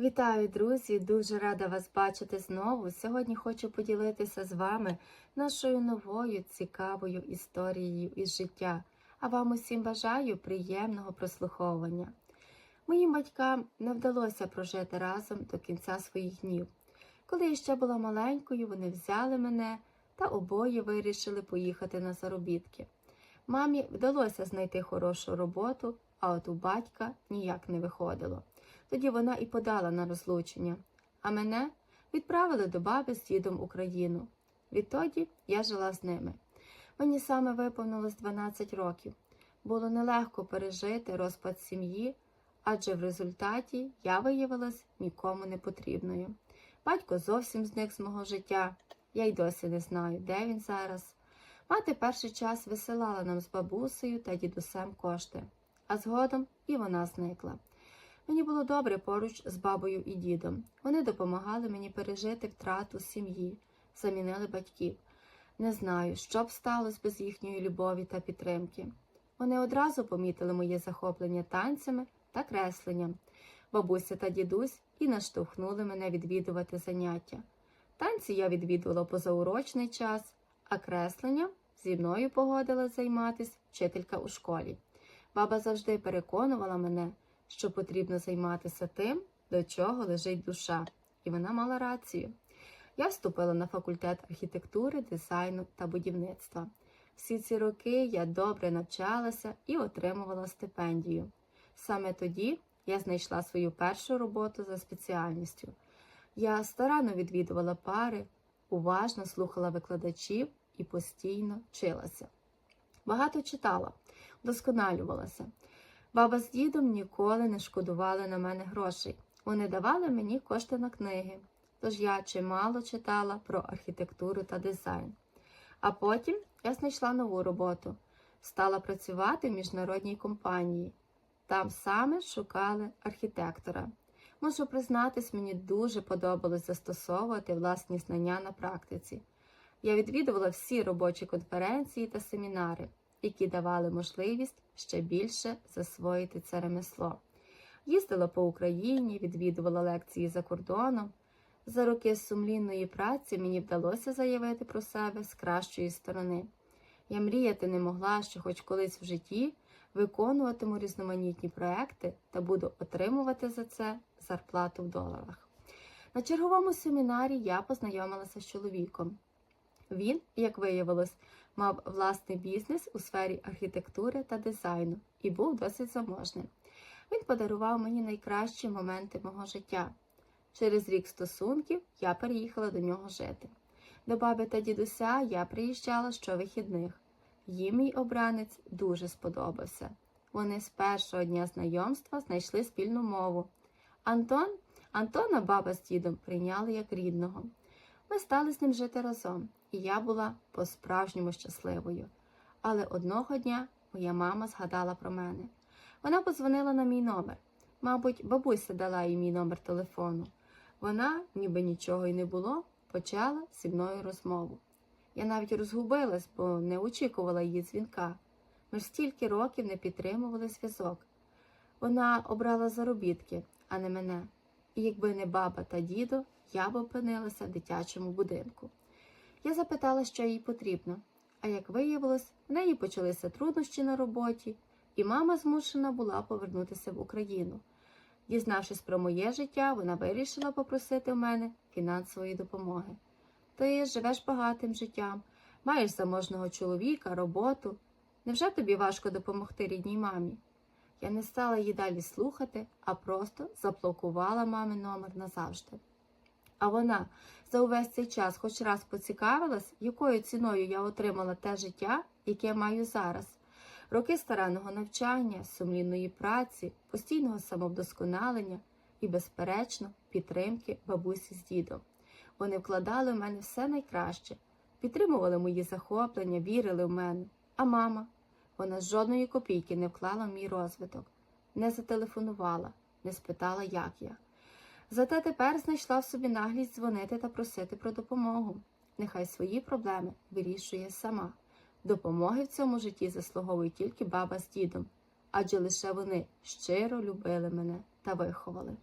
Вітаю, друзі! Дуже рада вас бачити знову. Сьогодні хочу поділитися з вами нашою новою цікавою історією із життя. А вам усім бажаю приємного прослуховування. Моїм батькам не вдалося прожити разом до кінця своїх днів. Коли я ще була маленькою, вони взяли мене та обоє вирішили поїхати на заробітки. Мамі вдалося знайти хорошу роботу, а от у батька ніяк не виходило. Тоді вона і подала на розлучення, а мене відправили до баби з дідом Україну. Відтоді я жила з ними. Мені саме виповнилось 12 років. Було нелегко пережити розпад сім'ї, адже в результаті я виявилась нікому не потрібною. Батько зовсім зник з мого життя. Я й досі не знаю, де він зараз. Мати перший час висилала нам з бабусею та дідусем кошти, а згодом і вона зникла. Мені було добре поруч з бабою і дідом. Вони допомагали мені пережити втрату сім'ї, замінили батьків. Не знаю, що б сталося без їхньої любові та підтримки. Вони одразу помітили моє захоплення танцями та кресленням. Бабуся та дідусь і наштовхнули мене відвідувати заняття. Танці я відвідувала позаурочний час, а кресленням зі мною погодила займатися вчителька у школі. Баба завжди переконувала мене, що потрібно займатися тим, до чого лежить душа, і вона мала рацію. Я вступила на факультет архітектури, дизайну та будівництва. Всі ці роки я добре навчалася і отримувала стипендію. Саме тоді я знайшла свою першу роботу за спеціальністю. Я старанно відвідувала пари, уважно слухала викладачів і постійно вчилася. Багато читала, вдосконалювалася. Баба з дідом ніколи не шкодували на мене грошей. Вони давали мені кошти на книги, тож я чимало читала про архітектуру та дизайн. А потім я знайшла нову роботу, стала працювати в міжнародній компанії. Там саме шукали архітектора. Можу признатись, мені дуже подобалось застосовувати власні знання на практиці. Я відвідувала всі робочі конференції та семінари, які давали можливість ще більше засвоїти це ремесло. Їздила по Україні, відвідувала лекції за кордоном. За роки сумлінної праці мені вдалося заявити про себе з кращої сторони. Я мріяти не могла, що хоч колись в житті виконуватиму різноманітні проекти та буду отримувати за це зарплату в доларах. На черговому семінарі я познайомилася з чоловіком. Він, як виявилось, мав власний бізнес у сфері архітектури та дизайну і був досить заможним. Він подарував мені найкращі моменти мого життя. Через рік стосунків я переїхала до нього жити. До баби та дідуся я приїжджала щовихідних. Їм мій обранець дуже сподобався. Вони з першого дня знайомства знайшли спільну мову. Антон, Антона баба з дідом прийняли як рідного. Ми стали з ним жити разом, і я була по-справжньому щасливою. Але одного дня моя мама згадала про мене. Вона подзвонила на мій номер. Мабуть, бабуся дала їй мій номер телефону. Вона, ніби нічого й не було, почала зі мною розмову. Я навіть розгубилась, бо не очікувала її дзвінка. Ми ж стільки років не підтримували зв'язок. Вона обрала заробітки, а не мене. І якби не баба та дідо, я б опинилася в дитячому будинку. Я запитала, що їй потрібно, а як виявилось, в неї почалися труднощі на роботі, і мама змушена була повернутися в Україну. Дізнавшись про моє життя, вона вирішила попросити в мене фінансової допомоги. Ти живеш багатим життям, маєш заможного чоловіка, роботу. Невже тобі важко допомогти рідній мамі? Я не стала її далі слухати, а просто заблокувала мами номер назавжди. А вона за увесь цей час хоч раз поцікавилась, якою ціною я отримала те життя, яке маю зараз. Роки старанного навчання, сумлінної праці, постійного самовдосконалення і, безперечно, підтримки бабусі з дідом. Вони вкладали в мене все найкраще, підтримували мої захоплення, вірили в мене. А мама, вона жодної копійки не вклала в мій розвиток, не зателефонувала, не спитала, як я. Зате тепер знайшла в собі наглість дзвонити та просити про допомогу. Нехай свої проблеми вирішує сама. Допомоги в цьому житті заслуговують тільки баба з дідом, адже лише вони щиро любили мене та виховали.